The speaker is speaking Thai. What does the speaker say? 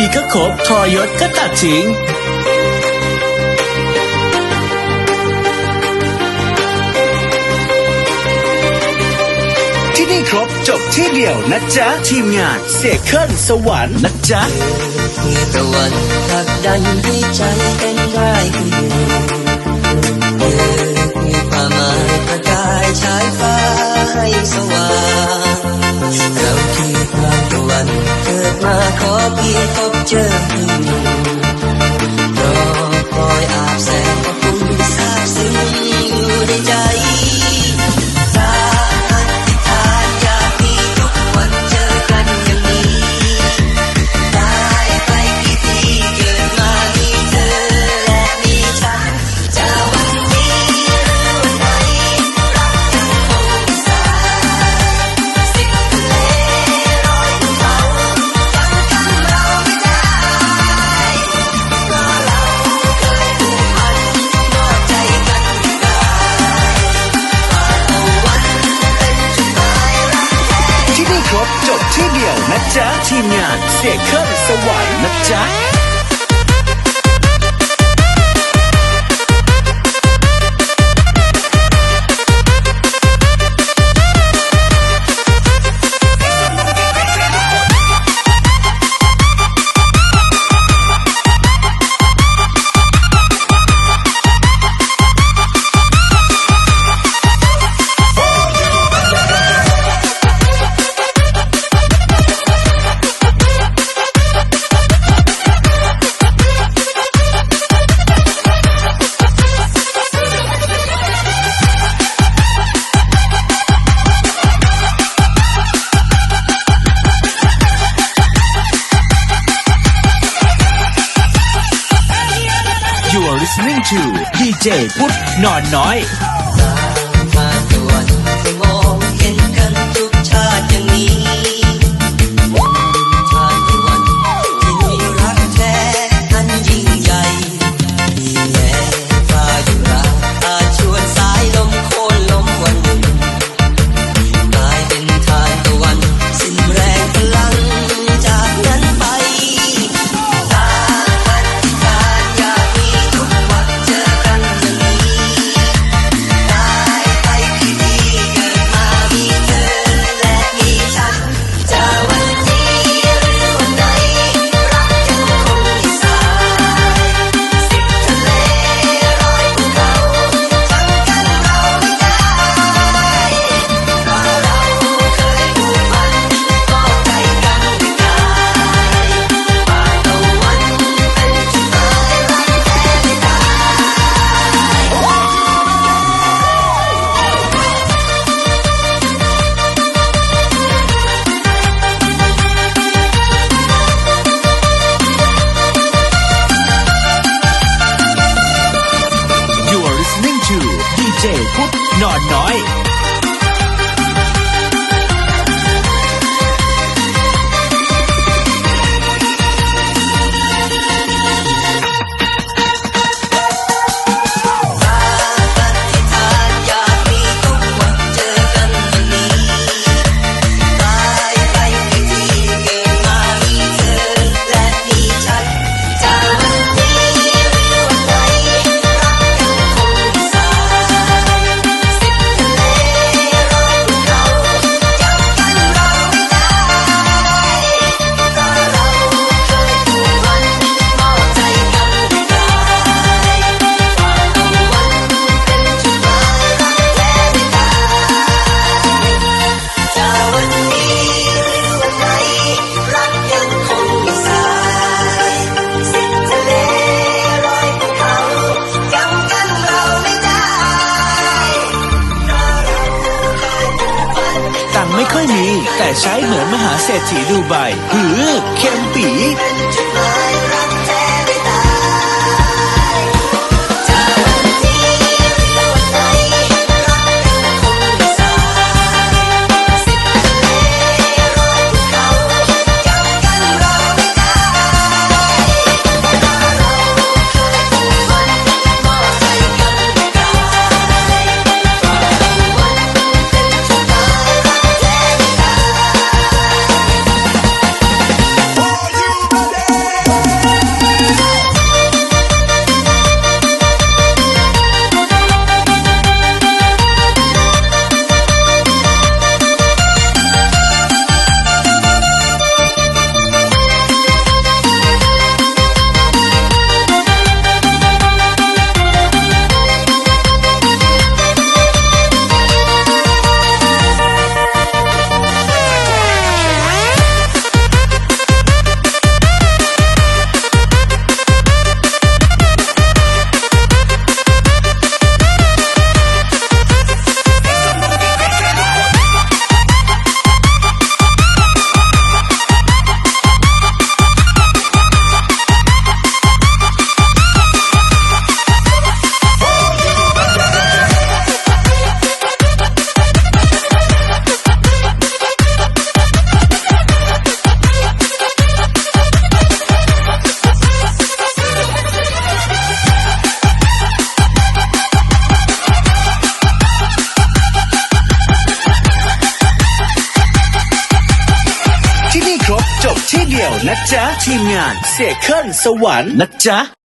ีก็ขบทรอยศก็ตัดทิ้งที่นี่ครบจบที่เดียวนะจ๊ะ ทีมงานเสกเคิลสวรรค์นะจ๊ะมีตะวันผลักดันให้ใจเต้นได้สว่างเราที่พลังตะวันเกิดมาขอเพียง just นะจ๊ะทีมงานเสียเครื่องสวรรค์นะจ๊ะ ดีเจพุทธนอนน้อย นอนน้อย ค์ไม่ค่อยมี แต่ใช้เหมือนมหาเศรษฐีดูใบหือเคมปี จ๊ะทีมงานเสกเคิลสวรรค์นะจ๊ะ